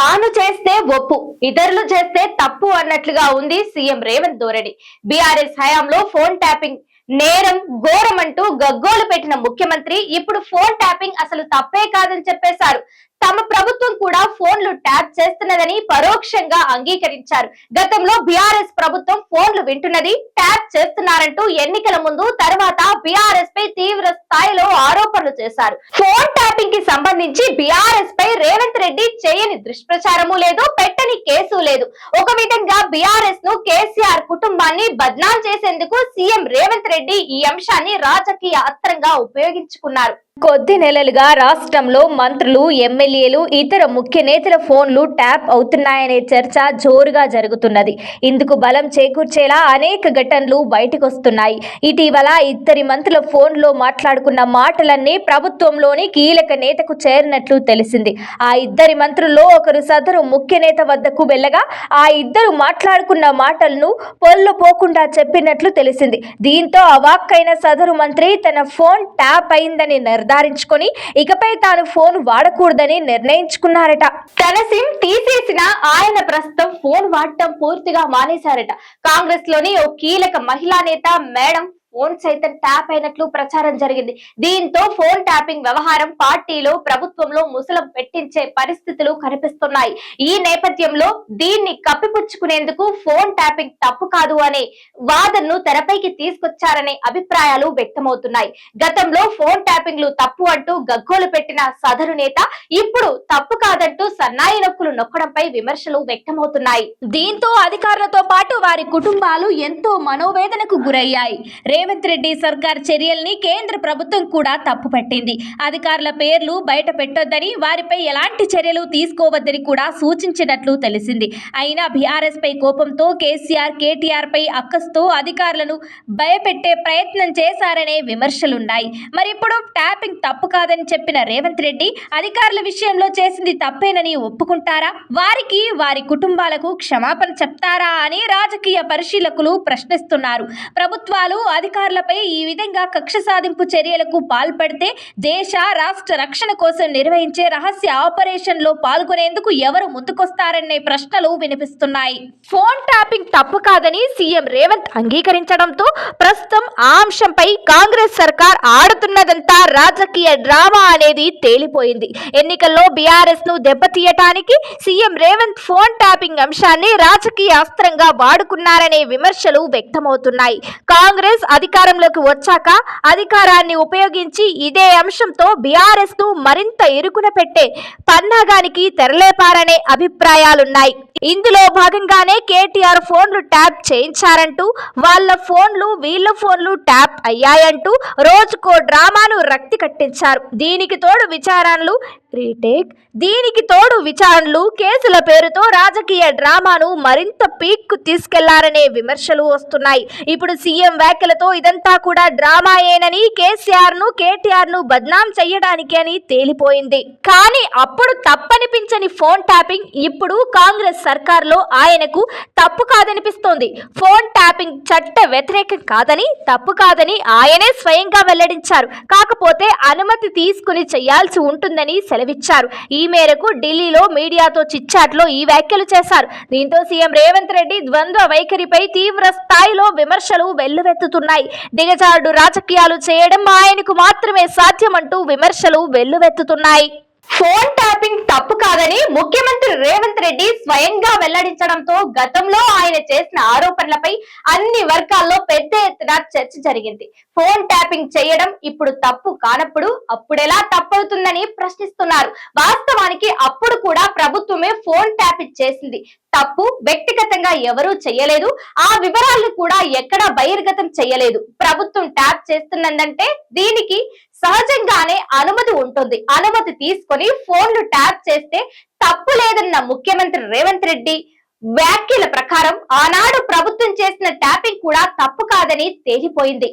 తాను చేస్తే ఒప్పు ఇతరులు చేస్తే తప్పు అన్నట్లుగా ఉంది సీఎం రేవంత్ ధోరణి బీఆర్ఎస్ హయాంలో ఫోన్ ట్యాపింగ్ నేరం ఘోరం అంటూ గగ్గోలు పెట్టిన ముఖ్యమంత్రి ఇప్పుడు ఫోన్ ట్యాపింగ్ అసలు తప్పే కాదని చెప్పేశారు. తమ ప్రభుత్వం కూడా ఫోన్లు ట్యాప్ చేస్తున్నదని పరోక్షంగా అంగీకరించారు. గతంలో బీఆర్ఎస్ ప్రభుత్వం ఫోన్లు వింటున్నది ట్యాప్ చేస్తున్నారంటూ ఎన్నికల ముందు తర్వాత బీఆర్ఎస్ పై తీవ్ర స్థాయిలో ఆరోపణలు చేశారు. ఫోన్ ట్యాపింగ్కి సంబంధించి బీఆర్ఎస్ పై రేవంత్ రెడ్డి చేయని దుష్ప్రచారము లేదు పెట్టని కేసు లేదు. ఒక విధంగా బీఆర్ఎస్ను కేసీఆర్ కుటుంబాన్ని బద్నాం చేసేందుకు సీఎం రేవంత్ రెడ్డి ఈ అంశాన్ని రాజకీయ అస్త్రంగా ఉపయోగించుకున్నారు. కొద్ది నెలలుగా రాష్ట్రంలో మంత్రులు ఎమ్మెల్యేలు ఇతర ముఖ్య నేతల ఫోన్లు ట్యాప్ అవుతున్నాయనే చర్చ జోరుగా జరుగుతున్నది. ఇందుకు బలం చేకూర్చేలా అనేక ఘటనలు బయటకొస్తున్నాయి. ఇటీవల ఇద్దరి మంత్రుల ఫోన్లో మాట్లాడుకున్న మాటలన్నీ ప్రభుత్వంలోని కీలక నేతకు చేరినట్లు తెలిసింది. ఆ ఇద్దరి మంత్రుల్లో ఒకరు సదరు ముఖ్య నేత వద్దకు వెళ్ళగా ఆ ఇద్దరు మాట్లాడుకున్న మాటలను పొల్లు పోకుండా చెప్పినట్లు తెలిసింది. దీంతో అవాక్కైన సదరు మంత్రి తన ఫోన్ ట్యాప్ అయిందని నిర్ధారించుకొని ఇకపై తాను ఫోన్ వాడకూడదని నిర్ణయించుకున్నారట. తన సిమ్ తీసేసిన ఆయన ప్రస్తుతం ఫోన్ వాడటం పూర్తిగా మానేశారట. కాంగ్రెస్లోని ఓ కీలక మహిళా నేత మేడం ఫోన్ సైతం ట్యాప్ అయినట్లు ప్రచారం జరిగింది. దీంతో ఫోన్ ట్యాపింగ్ వ్యవహారం పార్టీలో ప్రభుత్వంలో ముసలం పెట్టించే పరిస్థితులు కనిపిస్తున్నాయి. ఈ నేపథ్యంలో దీన్ని కప్పిపుచ్చుకునేందుకు ఫోన్ ట్యాపింగ్ తప్పు కాదు అనే వాదనను తెరపైకి తీసుకొచ్చారనే అభిప్రాయాలు వ్యక్తమవుతున్నాయి. గతంలో ఫోన్ ట్యాపింగ్లు తప్పు అంటూ గగ్గోలు పెట్టిన సదరు నేత ఇప్పుడు తప్పు కాదంటూ సన్నాయి నొక్కులు నొక్కడంపై విమర్శలు వ్యక్తమవుతున్నాయి. దీంతో అధికారులతో పాటు వారి కుటుంబాలు ఎంతో మనోవేదనకు గురయ్యాయి. రేవంత్ రెడ్డి సర్కార్ చర్యల్ని కేంద్ర ప్రభుత్వం కూడా తప్పుపట్టింది. అధికారుల పేర్లు బయట పెట్టొద్దని వారిపై ఎలాంటి చర్యలు తీసుకోవద్దని కూడా సూచించినట్లు తెలిసింది. అయినా బీఆర్ఎస్ పై కోపంతో కేసీఆర్ కేటీఆర్ పై అక్కస్తో అధికారులను భయపెట్టే ప్రయత్నం చేశారనే విమర్శలున్నాయి. మరి ఇప్పుడు ట్యాపింగ్ తప్పు కాదని చెప్పిన రేవంత్ రెడ్డి అధికారుల విషయంలో చేసింది తప్పేనని ఒప్పుకుంటారా? వారికి వారి కుటుంబాలకు క్షమాపణ చెప్తారా అని రాజకీయ పరిశీలకులు ప్రశ్నిస్తున్నారు. ప్రభుత్వాలు అధికారులపై ఈ విధంగా కక్ష సాధింపు చర్యలకు పాల్పడితే దేశ రాష్ట్ర రక్షణ కోసం నిర్వహించే రహస్య ఆపరేషన్లో పాల్గొనేందుకు ఎవరు ముందుకొస్తారనే ప్రశ్నలు వినిపిస్తున్నాయి. ఫోన్ ట్యాపింగ్ తప్పు కాదని సీఎం రేవంత్ అంగీకరించడంతో ప్రస్తుతం ఆ అంశంపై కాంగ్రెస్ సర్కార్ ఆడుతున్నదంతా రాజకీయ డ్రామా అనేది తేలిపోయింది. ఎన్నికల్లో బీఆర్ఎస్ను దెబ్బతీయటానికి సీఎం రేవంత్ ఫోన్ ట్యాపింగ్ అంశాన్ని రాజకీయ అస్త్రంగా వాడుకున్నారనే విమర్శలు వ్యక్తమవుతున్నాయి. కాంగ్రెస్ అధికారంలోకి వచ్చాక అధికారాన్ని ఉపయోగించి ఇదే అంశంతో బీఆర్ఎస్ను మరింత ఇరుకున పెట్టే పన్నాగానికి తెరలేపారనే అభిప్రాయాలున్నాయి. ఇందులో భాగంగానే కేటీఆర్ ఫోన్లు ట్యాప్ చేయించారంటూ వాళ్ళ ఫోన్లు వీళ్ళ ఫోన్లు ట్యాప్ అయ్యాయంటూ రోజుకో డ్రామాను రక్తి కట్టించారు. దీనికి తోడు విచారణలు రీటేక్ దీనికి తోడు విచారణలు కేసుల పేరుతో రాజకీయ డ్రామాను మరింత పీక్కు తీసుకెళ్ళారనే విమర్శలు వస్తున్నాయి. ఇప్పుడు సీఎం వ్యాఖ్యలతో ఇదంతా కూడా డ్రామాయేనని కేసీఆర్ను కేటీఆర్ను బద్నాం చెయ్యడానికి అని తేలిపోయింది. కానీ అప్పుడు తప్పనిపించని ఫోన్ ట్యాపింగ్ ఇప్పుడు కాంగ్రెస్ సర్కార్లో ఆయనకు తప్పు కాదనిపిస్తోంది. ఫోన్ ట్యాపింగ్ చట్ట వ్యతిరేకం కాదని తప్పు కాదని ఆయనే స్వయంగా వెల్లడించారు. కాకపోతే అనుమతి తీసుకుని చేయాల్సి ఉంటుందని సెలవిచ్చారు. ఈ మేరకు ఢిల్లీలో మీడియాతో చిచ్చాట్లో ఈ వ్యాఖ్యలు చేశారు. దీంతో సీఎం రేవంత్ రెడ్డి ద్వంద్వ వైఖరిపై తీవ్ర స్థాయిలో విమర్శలు వెల్లువెత్తుతున్నాయి. దిగజారుడు రాజకీయాలు చేయడం ఆయనకు మాత్రమే సాధ్యమంటూ విమర్శలు వెల్లువెత్తుతున్నాయి. ఫోన్ ట్యాపింగ్ తప్పు కాదని ముఖ్యమంత్రి రేవంత్ రెడ్డి స్వయంగా వెల్లడించడంతో గతంలో ఆయన చేసిన ఆరోపణలపై అన్ని వర్గాల్లో పెద్ద ఎత్తున చర్చ జరిగింది. ఫోన్ ట్యాపింగ్ చేయడం ఇప్పుడు తప్పు కానప్పుడు అప్పుడెలా తప్పవుతుందని ప్రశ్నిస్తున్నారు. వాస్తవానికి అప్పుడు కూడా ప్రభుత్వమే ఫోన్ ట్యాపింగ్ చేసింది. తప్పు వ్యక్తిగతంగా ఎవరూ చేయలేదు ఆ వివరాలను కూడా ఎక్కడా బహిర్గతం చేయలేదు ప్రభుత్వం ట్యాప్ చేస్తున్నదంటే దీనికి సహజంగానే అనుమతి ఉంటుంది. అనుమతి తీసుకొని ఫోన్లు ట్యాప్ చేస్తే తప్పు లేదన్న ముఖ్యమంత్రి రేవంత్ రెడ్డి వ్యాఖ్యల ప్రకారం ఆనాడు ప్రభుత్వం చేసిన ట్యాపింగ్ కూడా తప్పు కాదని తేలిపోయింది.